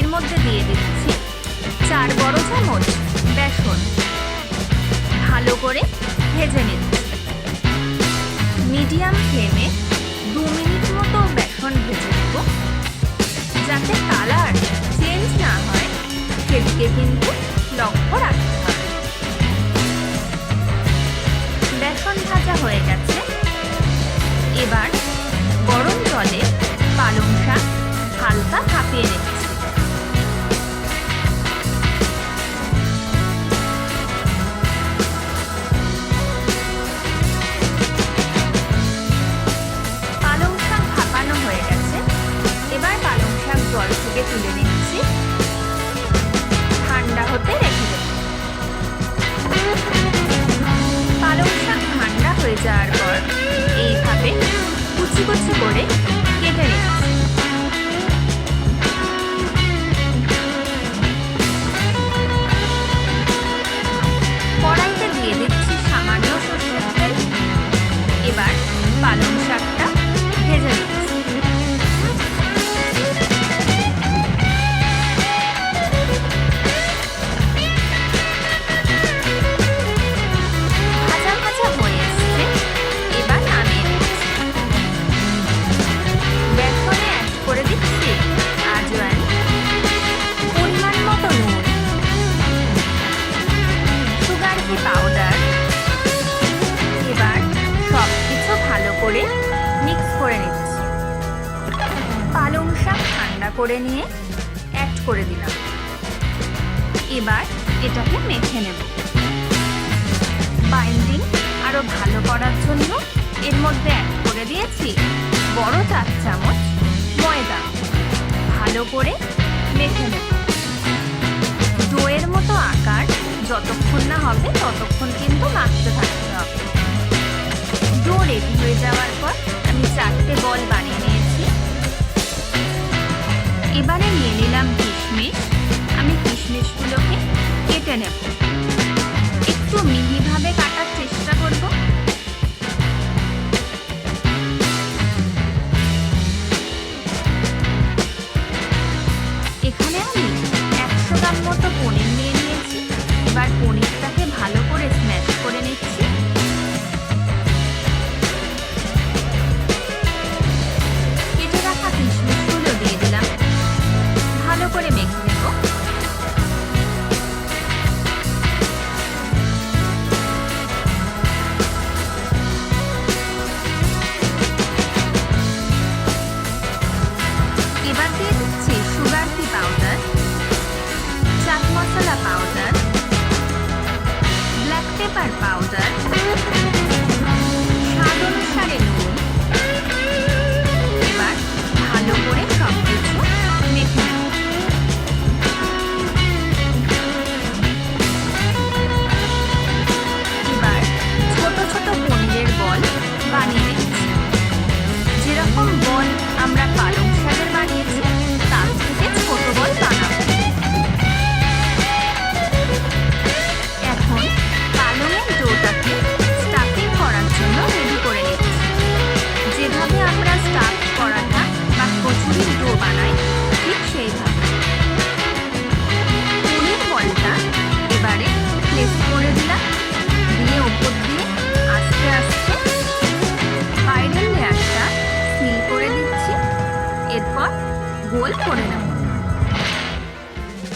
এর মধ্যে দিয়ে দিচ্ছি চার বড় চামচ বেসন। ভালো করে ভেজে নিচ্ছি মিডিয়াম ফ্লেমে দু মিনিট মতো বেসন ভেজে নেব। যাতে কালার চেঞ্জ না হয় সেদিকে কিন্তু লক্ষ্য রাখতে হবে। বেসন ভাজা হয়ে গেছে। এবার করে নিয়ে অ্যাড করে দিলাম। এবার এটাকে মেখে নেব। বাইন্ডিং আরও ভালো করার জন্য এর মধ্যে অ্যাড করে দিয়েছি বড় চার চামচ ময়দা। ভালো করে মেখে নেব। ডোয়ের মতো আকার যতক্ষণ না হবে ততক্ষণ কিন্তু কেটে নেব একটু মিহিভাবে কাটার চেষ্টা করব। এখানে আমি একশো গ্রাম মতো পনির নিয়ে নিয়েছি। এবার পনিরটাকে ভালো করে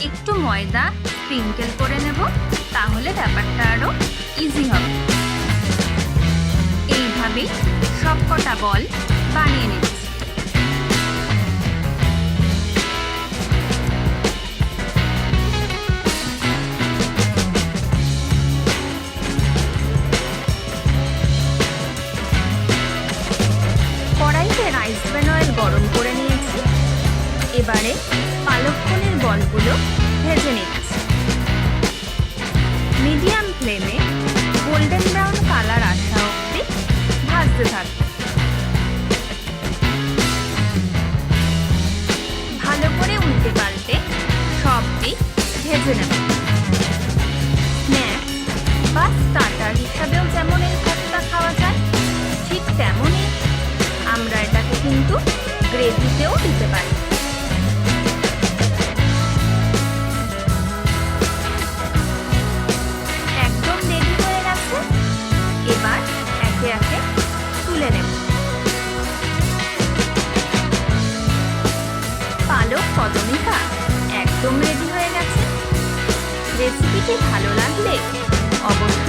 একটু ময়দা স্প্রিঙ্কেল করে নেব, তাহলে ব্যাপারটা আরও ইজি হবে। এইভাবেই সবকটা বল বানিয়ে নিচ্ছি। কড়াইতে রাইস ব্যান অয়েল গরম করে নিয়েছি। এবারে ভালক্ষণের বলগুলো ভেজে নিচ্ছি। মিডিয়াম ফ্লেমে গোল্ডেন ব্রাউন কালার আসা অবধি ভাজতে থাকবে। ভালো করে উল্টে পাল্টে সব দিক ভেজে নেব। স্ন্যাক্স বা স্টার্টার হিসাবেও যেমন এই কোপ্তা খাওয়া যায়, ঠিক তেমনই আমরা এটাকে কিন্তু গ্রেভিতেও রেসিপিটি ভালো লাগলে অবশ্যই